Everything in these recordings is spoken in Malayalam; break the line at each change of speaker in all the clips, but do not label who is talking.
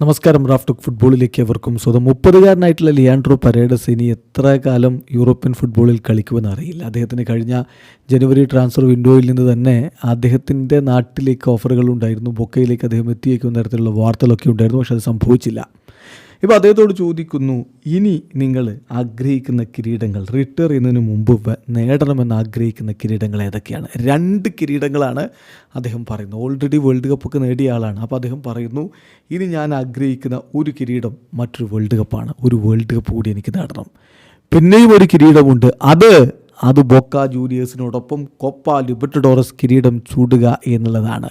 നമസ്കാരം റാഫ്റ്റോക്ക് ഫുട്ബോളിലേക്ക് അവർക്കും സ്വതം മുപ്പതുകാരനായിട്ടുള്ള ലിയാൻഡ്രോ പരേഡസ് ഇനി എത്ര കാലം യൂറോപ്യൻ ഫുട്ബോളിൽ കളിക്കുമെന്ന് അറിയില്ല. അദ്ദേഹത്തിന് കഴിഞ്ഞ ജനുവരി ട്രാൻസ്ഫർ വിൻഡോയിൽ നിന്ന് തന്നെ അദ്ദേഹത്തിന്റെ നാട്ടിലേക്ക് ഓഫറുകൾ ഉണ്ടായിരുന്നു. ബൊക്കയിലേക്ക് അദ്ദേഹം എത്തിയേക്കുന്ന തരത്തിലുള്ള വാർത്തകളൊക്കെ ഉണ്ടായിരുന്നു. പക്ഷെ അത് സംഭവിച്ചില്ല. ഇപ്പോൾ അദ്ദേഹത്തോട് ചോദിക്കുന്നു ഇനി നിങ്ങൾ ആഗ്രഹിക്കുന്ന കിരീടങ്ങൾ റിട്ടയർ ചെയ്യുന്നതിന് മുമ്പ് നേടണമെന്ന് ആഗ്രഹിക്കുന്ന കിരീടങ്ങൾ ഏതൊക്കെയാണ്? രണ്ട് കിരീടങ്ങളാണ് അദ്ദേഹം പറയുന്നത്. ഓൾറെഡി വേൾഡ് കപ്പൊക്കെ നേടിയ ആളാണ്. അപ്പോൾ അദ്ദേഹം പറയുന്നു ഇനി ഞാൻ ആഗ്രഹിക്കുന്ന ഒരു കിരീടം മറ്റൊരു വേൾഡ് കപ്പാണ് ഒരു വേൾഡ് കപ്പ് കൂടി എനിക്ക് നേടണം. പിന്നെയും ഒരു കിരീടമുണ്ട്. അത് അത് ബൊക്ക ജൂനിയേഴ്സിനോടൊപ്പം കൊപ്പ ലിബർട്ടഡോറസ് കിരീടം ചൂടുക എന്നുള്ളതാണ്.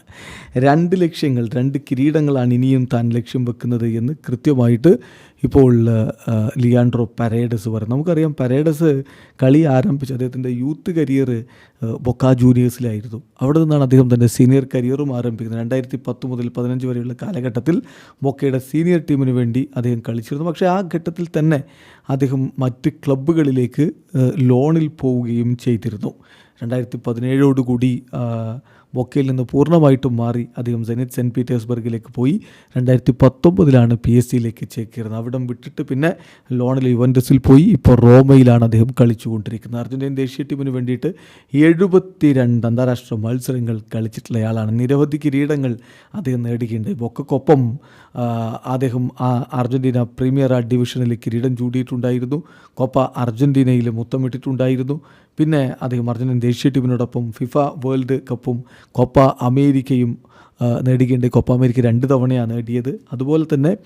രണ്ട് ലക്ഷ്യങ്ങൾ രണ്ട് കിരീടങ്ങളാണ് ഇനിയും താൻ ലക്ഷ്യം വെക്കുന്നത് എന്ന് കൃത്യമായിട്ട് ഇപ്പോൾ ലിയാൻഡ്രോ പരേഡസ് പറയും നമുക്കറിയാം പരേഡസ് കളി ആരംഭിച്ച് അദ്ദേഹത്തിന്റെ യൂത്ത് കരിയർ ബൊക്ക ജൂനിയേഴ്സിലായിരുന്നു. അവിടെ നിന്നാണ് അദ്ദേഹം തന്റെ സീനിയർ കരിയറും ആരംഭിക്കുന്നത്. രണ്ടായിരത്തി പത്ത് മുതൽ പതിനഞ്ച് വരെയുള്ള കാലഘട്ടത്തിൽ ബൊക്കയുടെ സീനിയർ ടീമിന് വേണ്ടി അദ്ദേഹം കളിച്ചിരുന്നു. പക്ഷേ ആ ഘട്ടത്തിൽ തന്നെ അദ്ദേഹം മറ്റ് ക്ലബ്ബുകളിലേക്ക് ലോണിൽ പോവുകയും ചെയ്തിരുന്നു. രണ്ടായിരത്തി പതിനേഴോടുകൂടി ബൊക്കയിൽ നിന്ന് പൂർണമായിട്ടും മാറി അദ്ദേഹം സെനിറ്റ് സെന്റ് പീറ്റേഴ്സ്ബർഗിലേക്ക് പോയി. രണ്ടായിരത്തി പത്തൊമ്പതിലാണ് പി എസ് സിയിലേക്ക് ചേക്കേറുന്നത്. അവിടം വിട്ടിട്ട് പിന്നെ ലോണിൽ യുവന്റസിൽ പോയി. ഇപ്പോൾ റോമയിലാണ് അദ്ദേഹം കളിച്ചുകൊണ്ടിരിക്കുന്നത്. അർജന്റീൻ ദേശീയ ടീമിന് വേണ്ടിയിട്ട് എഴുപത്തി രണ്ട് അന്താരാഷ്ട്ര മത്സരങ്ങൾ കളിച്ചിട്ടുള്ളയാളാണ് നിരവധി കിരീടങ്ങൾ അദ്ദേഹം നേടുകയുണ്ടായി. ബൊക്കക്കൊപ്പം അദ്ദേഹം അർജന്റീന പ്രീമിയർ ആ ഡിവിഷനിൽ കിരീടം ചൂടിയിട്ടുണ്ടായിരുന്നു. കൊപ്പ അർജന്റീനയിൽ മുത്തമിട്ടിട്ടുണ്ടായിരുന്നു പിന്നെ അദ്ദേഹം അർജന്റീൻ ദേശീയ ടീമിനോടൊപ്പം ഫിഫ വേൾഡ് കപ്പും കൊപ്പ അമേരിക്കയും നേടുകയുണ്ട് കൊപ്പ അമേരിക്ക രണ്ട് തവണയാണ് നേടിയത്. അതുപോലെ തന്നെ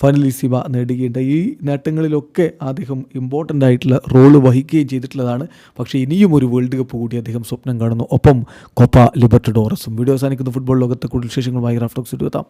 ഫൈനലിസിമ നേടുകയുണ്ട് ഈ നേട്ടങ്ങളിലൊക്കെ അദ്ദേഹം ഇമ്പോർട്ടന്റ് ആയിട്ടുള്ള റോൾ വഹിക്കുകയും ചെയ്തിട്ടുള്ളതാണ്. പക്ഷേ ഇനിയും ഒരു വേൾഡ് കപ്പ് കൂടി അദ്ദേഹം സ്വപ്നം കാണുന്നു. ഒപ്പം കൊപ്പ ലിബർട്ടഡോറസും വീഡിയോ അവസാനിക്കുന്ന. ഫുട്ബോൾ ലോകത്തെ കൂടുതൽ വിശേഷങ്ങളുമായി റാഫ്റ്റോക്സ് എത്താം.